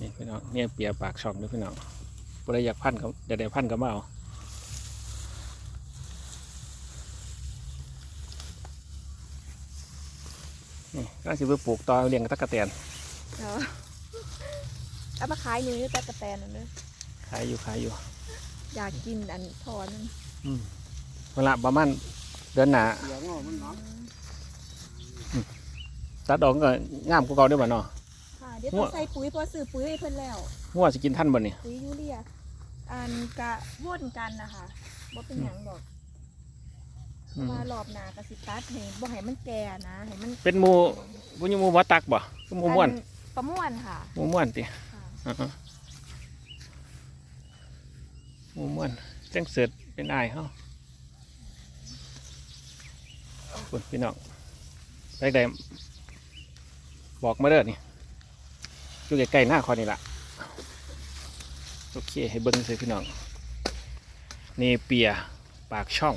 นี่พี่น้องเนี่ยเปียปากช่องด้วยพี่น้องบ่ได้อยากพันเขาเดี๋ยวได้พันก็มาเอานี่ก็สิไปปลูกต่อเลี้ยงตะกะแตนเนาะเอามาขายหนูอยู่ตะกะแตนนั่นเด้อขายอยู่ขายอยู่ อยากกินอันทอนั่นอืมเวลาประมาณเดือนหนาเสียงอะมันหนักตัดออกก็งามกว่าเก่าได้บ่เนาะค่ะ เดี๋ยวมั่ต้วองใส่ปุ๋ยเพอซื้อปุ๋ยให้เพิ่นแล้วงัวสิกินท่านบ่นี่ปุ๋ยยูเรียอันกะว่นกันนะคะบ่เป็นหยังดอกอืมมารอบหน้ากะสิตัดให้บ่ให้มันแก่นะให้มันเป็นหมูบุญหมูบ่ตักบ่คือหมูม่วนอัประม่วนค่ะหมูม่วนติค่ะอ่าฮะหมูม่วนจังเสร็จเป็นอายเฮาคุณพี่น้องไปได้บอกมาเด้อนี่ อยู่ใกล้ๆหน้าคอนี่ล่ะโอเคให้เบิ้งเลยพี่น้องนี่เปียปากช่อง